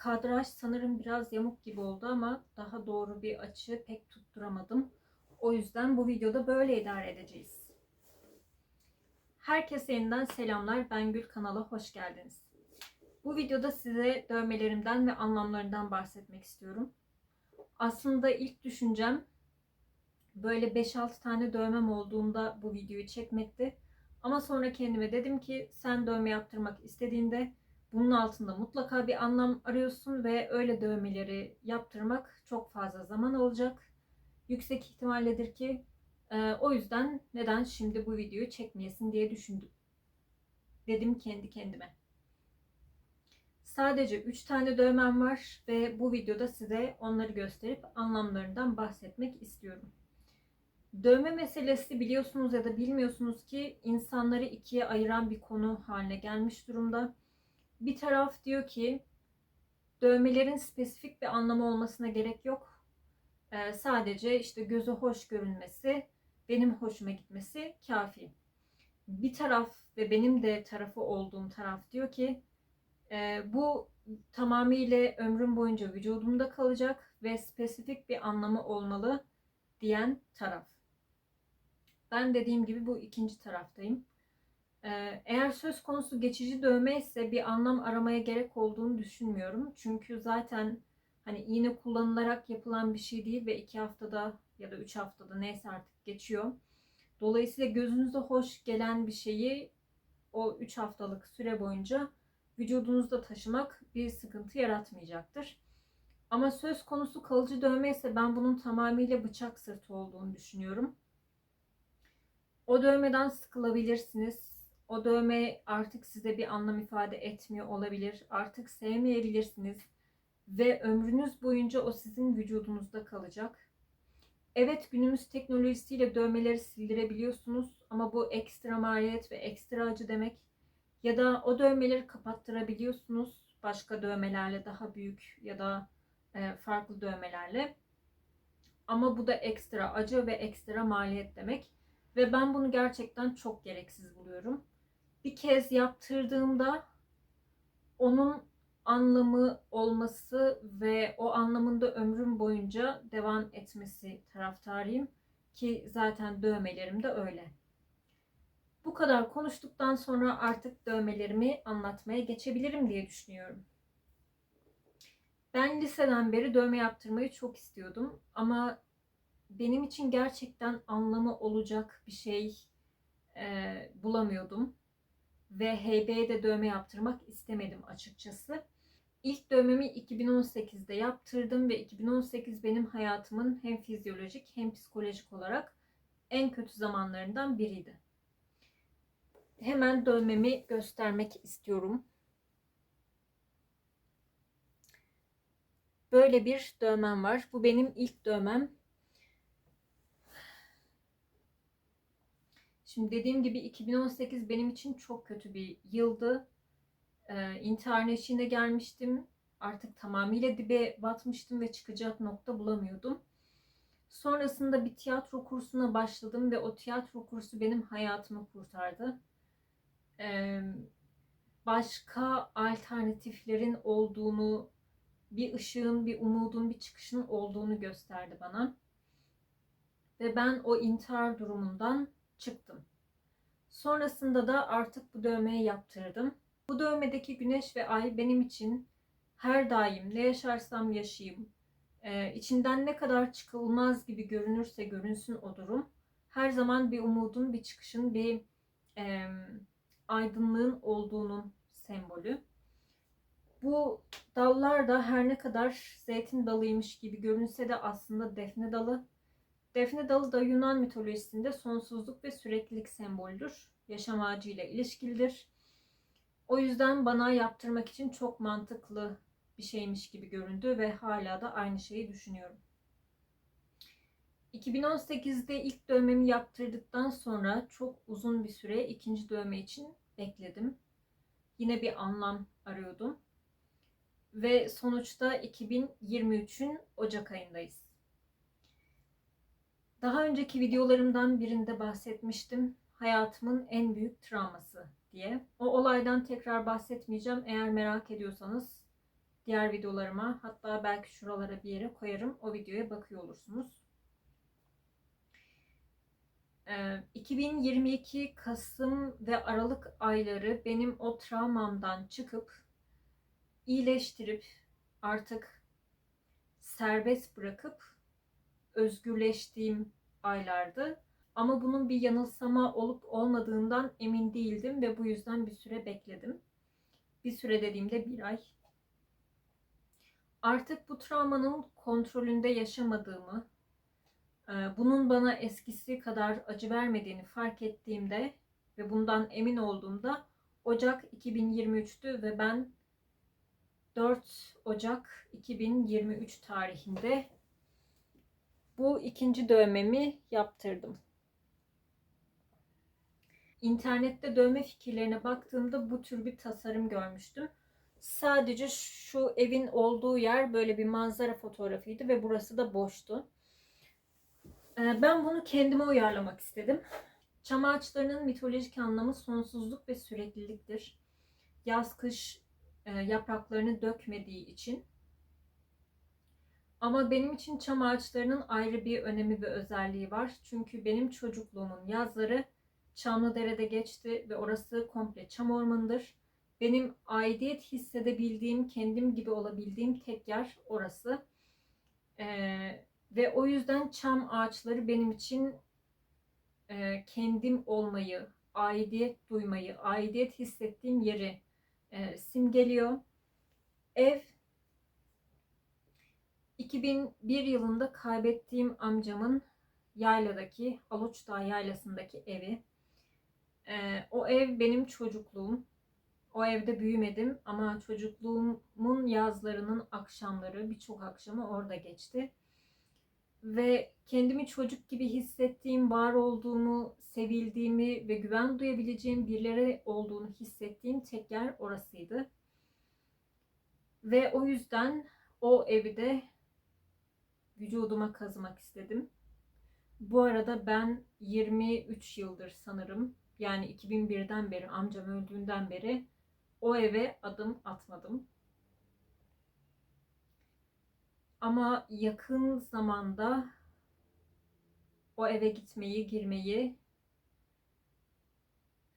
kadraj sanırım biraz yamuk gibi oldu ama daha doğru bir açı pek tutturamadım. O yüzden bu videoda böyle idare edeceğiz. Herkese yeniden selamlar. Ben Gül kanala hoş geldiniz. Bu videoda size dövmelerimden ve anlamlarından bahsetmek istiyorum. Aslında ilk düşüncem böyle 5-6 tane dövmem olduğunda bu videoyu çekmekti. Ama sonra kendime dedim ki sen dövme yaptırmak istediğinde bunun altında mutlaka bir anlam arıyorsun ve öyle dövmeleri yaptırmak çok fazla zaman alacak. Yüksek ihtimalledir ki e, o yüzden neden şimdi bu videoyu çekmeyesin diye düşündüm. Dedim kendi kendime. Sadece 3 tane dövmem var ve bu videoda size onları gösterip anlamlarından bahsetmek istiyorum. Dövme meselesi biliyorsunuz ya da bilmiyorsunuz ki insanları ikiye ayıran bir konu haline gelmiş durumda. Bir taraf diyor ki dövmelerin spesifik bir anlamı olmasına gerek yok. Ee, sadece işte gözü hoş görünmesi, benim hoşuma gitmesi kafi. Bir taraf ve benim de tarafı olduğum taraf diyor ki e, bu tamamıyla ömrüm boyunca vücudumda kalacak ve spesifik bir anlamı olmalı diyen taraf. Ben dediğim gibi bu ikinci taraftayım. Eğer söz konusu geçici dövme ise bir anlam aramaya gerek olduğunu düşünmüyorum. Çünkü zaten hani iğne kullanılarak yapılan bir şey değil ve iki haftada ya da üç haftada neyse artık geçiyor. Dolayısıyla gözünüze hoş gelen bir şeyi o üç haftalık süre boyunca vücudunuzda taşımak bir sıkıntı yaratmayacaktır. Ama söz konusu kalıcı dövme ise ben bunun tamamıyla bıçak sırtı olduğunu düşünüyorum. O dövmeden sıkılabilirsiniz. O dövme artık size bir anlam ifade etmiyor olabilir. Artık sevmeyebilirsiniz. Ve ömrünüz boyunca o sizin vücudunuzda kalacak. Evet günümüz teknolojisiyle dövmeleri sildirebiliyorsunuz ama bu ekstra maliyet ve ekstra acı demek. Ya da o dövmeleri kapattırabiliyorsunuz başka dövmelerle daha büyük ya da e, farklı dövmelerle. Ama bu da ekstra acı ve ekstra maliyet demek. Ve ben bunu gerçekten çok gereksiz buluyorum. Bir kez yaptırdığımda onun anlamı olması ve o anlamında ömrüm boyunca devam etmesi taraftarıyım. Ki zaten dövmelerim de öyle. Bu kadar konuştuktan sonra artık dövmelerimi anlatmaya geçebilirim diye düşünüyorum. Ben liseden beri dövme yaptırmayı çok istiyordum ama benim için gerçekten anlamı olacak bir şey e, bulamıyordum. Ve HB'de dövme yaptırmak istemedim açıkçası. İlk dövmemi 2018'de yaptırdım ve 2018 benim hayatımın hem fizyolojik hem psikolojik olarak en kötü zamanlarından biriydi. Hemen dövmemi göstermek istiyorum. Böyle bir dövmem var. Bu benim ilk dövmem. Şimdi dediğim gibi 2018 benim için çok kötü bir yıldı. Ee, intihar eşiğine gelmiştim. Artık tamamıyla dibe batmıştım ve çıkacak nokta bulamıyordum. Sonrasında bir tiyatro kursuna başladım ve o tiyatro kursu benim hayatımı kurtardı. Ee, başka alternatiflerin olduğunu, bir ışığın, bir umudun, bir çıkışın olduğunu gösterdi bana. Ve ben o intihar durumundan çıktım. Sonrasında da artık bu dövmeyi yaptırdım. Bu dövmedeki güneş ve ay benim için her daim ne yaşarsam yaşayayım, e, içinden ne kadar çıkılmaz gibi görünürse görünsün o durum, her zaman bir umudun, bir çıkışın, bir e, aydınlığın olduğunun sembolü. Bu dallar da her ne kadar zeytin dalıymış gibi görünse de aslında defne dalı Defne dalı da Yunan mitolojisinde sonsuzluk ve süreklilik sembolüdür. Yaşam ağacıyla ilişkilidir. O yüzden bana yaptırmak için çok mantıklı bir şeymiş gibi göründü ve hala da aynı şeyi düşünüyorum. 2018'de ilk dövmemi yaptırdıktan sonra çok uzun bir süre ikinci dövme için bekledim. Yine bir anlam arıyordum. Ve sonuçta 2023'ün Ocak ayındayız. Daha önceki videolarımdan birinde bahsetmiştim. Hayatımın en büyük travması diye. O olaydan tekrar bahsetmeyeceğim. Eğer merak ediyorsanız diğer videolarıma hatta belki şuralara bir yere koyarım. O videoya bakıyor olursunuz. Ee, 2022 Kasım ve Aralık ayları benim o travmamdan çıkıp iyileştirip artık serbest bırakıp özgürleştiğim aylardı. Ama bunun bir yanılsama olup olmadığından emin değildim ve bu yüzden bir süre bekledim. Bir süre dediğimde bir ay. Artık bu travmanın kontrolünde yaşamadığımı, e, bunun bana eskisi kadar acı vermediğini fark ettiğimde ve bundan emin olduğumda Ocak 2023'tü ve ben 4 Ocak 2023 tarihinde bu ikinci dövmemi yaptırdım. İnternette dövme fikirlerine baktığımda bu tür bir tasarım görmüştüm. Sadece şu evin olduğu yer böyle bir manzara fotoğrafıydı ve burası da boştu. Ee, ben bunu kendime uyarlamak istedim. Çam ağaçlarının mitolojik anlamı sonsuzluk ve sürekliliktir. Yaz kış e, yapraklarını dökmediği için. Ama benim için çam ağaçlarının ayrı bir önemi ve özelliği var. Çünkü benim çocukluğumun yazları Çamlıdere'de geçti ve orası komple çam ormanıdır. Benim aidiyet hissedebildiğim, kendim gibi olabildiğim tek yer orası. Ee, ve o yüzden çam ağaçları benim için e, kendim olmayı, aidiyet duymayı, aidiyet hissettiğim yeri e, simgeliyor. Ev 2001 yılında kaybettiğim amcamın yayladaki, Aluçdağ yaylasındaki evi. E, o ev benim çocukluğum. O evde büyümedim ama çocukluğumun yazlarının akşamları, birçok akşamı orada geçti. Ve kendimi çocuk gibi hissettiğim, var olduğumu, sevildiğimi ve güven duyabileceğim birileri olduğunu hissettiğim tek yer orasıydı. Ve o yüzden o evi de vücuduma kazımak istedim. Bu arada ben 23 yıldır sanırım yani 2001'den beri amcam öldüğünden beri o eve adım atmadım. Ama yakın zamanda o eve gitmeyi, girmeyi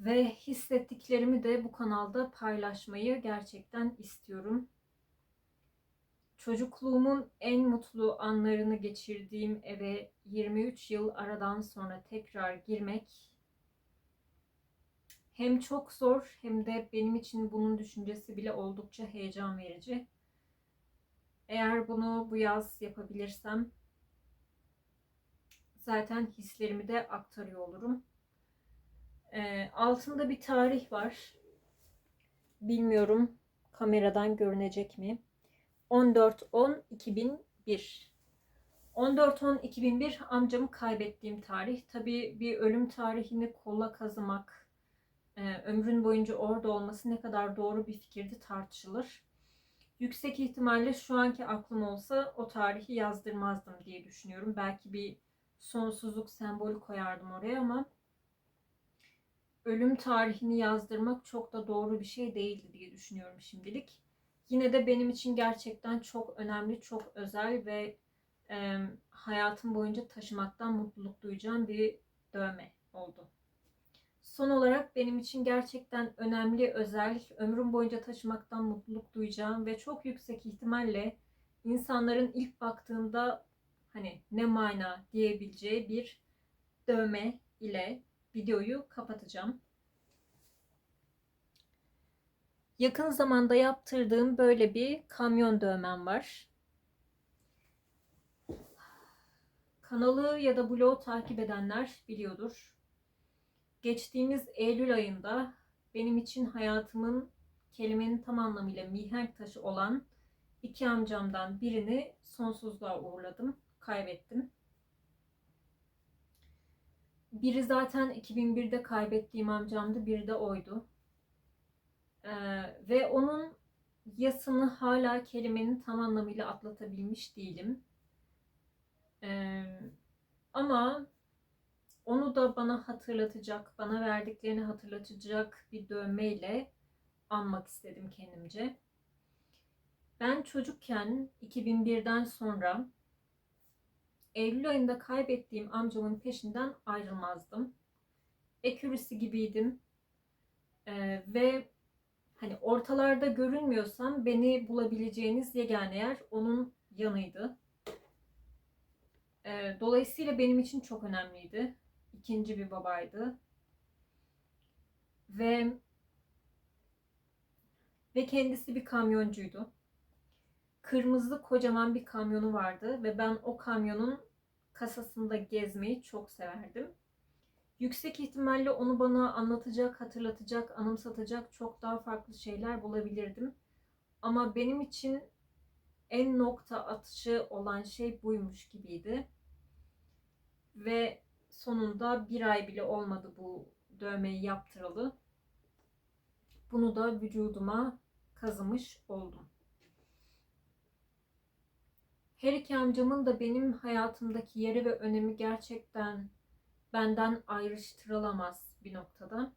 ve hissettiklerimi de bu kanalda paylaşmayı gerçekten istiyorum. Çocukluğumun en mutlu anlarını geçirdiğim eve 23 yıl aradan sonra tekrar girmek hem çok zor hem de benim için bunun düşüncesi bile oldukça heyecan verici. Eğer bunu bu yaz yapabilirsem zaten hislerimi de aktarıyor olurum. E, altında bir tarih var. Bilmiyorum kameradan görünecek mi? 14-10-2001 14-10-2001 amcamı kaybettiğim tarih. Tabii bir ölüm tarihini kolla kazımak, e, ömrün boyunca orada olması ne kadar doğru bir fikirdi tartışılır. Yüksek ihtimalle şu anki aklım olsa o tarihi yazdırmazdım diye düşünüyorum. Belki bir sonsuzluk sembolü koyardım oraya ama ölüm tarihini yazdırmak çok da doğru bir şey değildi diye düşünüyorum şimdilik. Yine de benim için gerçekten çok önemli, çok özel ve e, hayatım boyunca taşımaktan mutluluk duyacağım bir dövme oldu. Son olarak benim için gerçekten önemli, özel, ömrüm boyunca taşımaktan mutluluk duyacağım ve çok yüksek ihtimalle insanların ilk baktığında hani ne mana diyebileceği bir dövme ile videoyu kapatacağım. Yakın zamanda yaptırdığım böyle bir kamyon dövmem var. Kanalı ya da blogu takip edenler biliyordur. Geçtiğimiz Eylül ayında benim için hayatımın kelimenin tam anlamıyla mihenk taşı olan iki amcamdan birini sonsuzluğa uğurladım, kaybettim. Biri zaten 2001'de kaybettiğim amcamdı, biri de oydu. Ee, ve onun yasını hala kelimenin tam anlamıyla atlatabilmiş değilim. Ee, ama onu da bana hatırlatacak, bana verdiklerini hatırlatacak bir dövmeyle anmak istedim kendimce. Ben çocukken 2001'den sonra Eylül ayında kaybettiğim amcamın peşinden ayrılmazdım. Ekürisi gibiydim. Ee, ve hani ortalarda görünmüyorsam beni bulabileceğiniz yegane yer onun yanıydı. Ee, dolayısıyla benim için çok önemliydi. İkinci bir babaydı. Ve ve kendisi bir kamyoncuydu. Kırmızı kocaman bir kamyonu vardı ve ben o kamyonun kasasında gezmeyi çok severdim. Yüksek ihtimalle onu bana anlatacak, hatırlatacak, anımsatacak çok daha farklı şeyler bulabilirdim. Ama benim için en nokta atışı olan şey buymuş gibiydi. Ve sonunda bir ay bile olmadı bu dövmeyi yaptıralı. Bunu da vücuduma kazımış oldum. Her iki amcamın da benim hayatımdaki yeri ve önemi gerçekten benden ayrıştırılamaz bir noktada.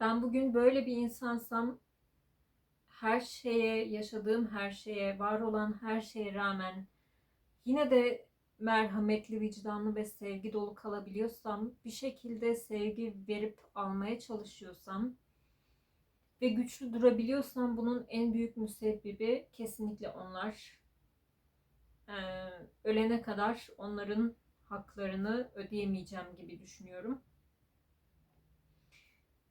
Ben bugün böyle bir insansam her şeye, yaşadığım her şeye, var olan her şeye rağmen yine de merhametli, vicdanlı ve sevgi dolu kalabiliyorsam, bir şekilde sevgi verip almaya çalışıyorsam ve güçlü durabiliyorsam bunun en büyük müsebbibi kesinlikle onlar. Ee, ölene kadar onların haklarını ödeyemeyeceğim gibi düşünüyorum.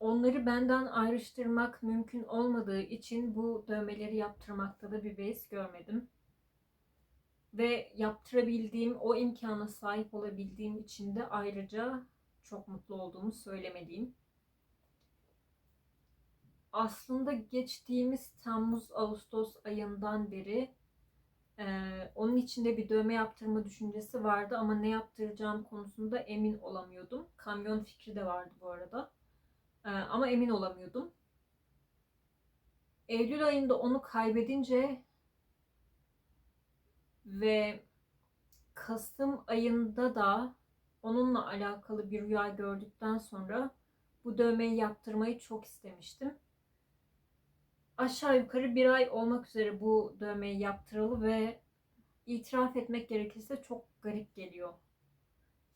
Onları benden ayrıştırmak mümkün olmadığı için bu dövmeleri yaptırmakta da bir beis görmedim. Ve yaptırabildiğim, o imkana sahip olabildiğim için de ayrıca çok mutlu olduğumu söylemeliyim. Aslında geçtiğimiz Temmuz-Ağustos ayından beri ee, onun içinde bir dövme yaptırma düşüncesi vardı ama ne yaptıracağım konusunda emin olamıyordum. Kamyon fikri de vardı bu arada. Ee, ama emin olamıyordum. Eylül ayında onu kaybedince ve Kasım ayında da onunla alakalı bir rüya gördükten sonra bu dövmeyi yaptırmayı çok istemiştim aşağı yukarı bir ay olmak üzere bu dövmeyi yaptıralı ve itiraf etmek gerekirse çok garip geliyor.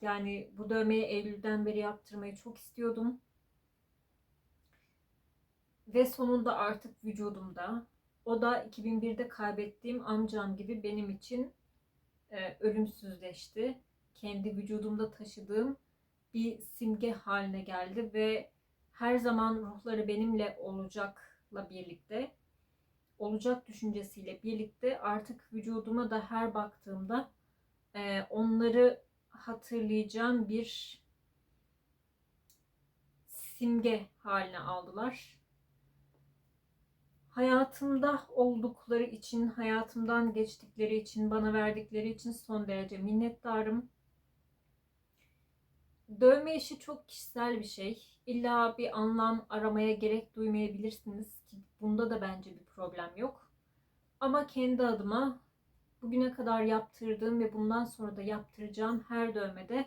Yani bu dövmeyi Eylül'den beri yaptırmayı çok istiyordum. Ve sonunda artık vücudumda. O da 2001'de kaybettiğim amcam gibi benim için e, ölümsüzleşti. Kendi vücudumda taşıdığım bir simge haline geldi ve her zaman ruhları benimle olacak la birlikte olacak düşüncesiyle birlikte artık vücuduma da her baktığımda e, onları hatırlayacağım bir simge haline aldılar. Hayatımda oldukları için, hayatımdan geçtikleri için, bana verdikleri için son derece minnettarım. Dövme işi çok kişisel bir şey. İlla bir anlam aramaya gerek duymayabilirsiniz ki bunda da bence bir problem yok. Ama kendi adıma bugüne kadar yaptırdığım ve bundan sonra da yaptıracağım her dövmede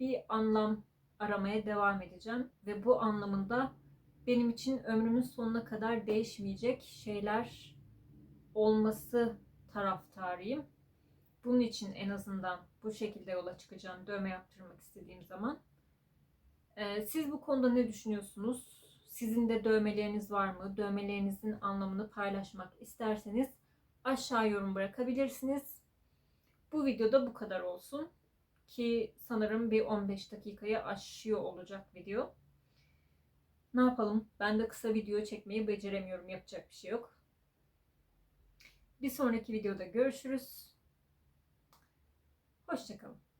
bir anlam aramaya devam edeceğim ve bu anlamında benim için ömrümün sonuna kadar değişmeyecek şeyler olması taraftarıyım. Bunun için en azından bu şekilde yola çıkacağım dövme yaptırmak istediğim zaman. Ee, siz bu konuda ne düşünüyorsunuz? Sizin de dövmeleriniz var mı? Dövmelerinizin anlamını paylaşmak isterseniz aşağı yorum bırakabilirsiniz. Bu videoda bu kadar olsun. Ki sanırım bir 15 dakikayı aşıyor olacak video. Ne yapalım? Ben de kısa video çekmeyi beceremiyorum. Yapacak bir şey yok. Bir sonraki videoda görüşürüz. Hoşçakalın.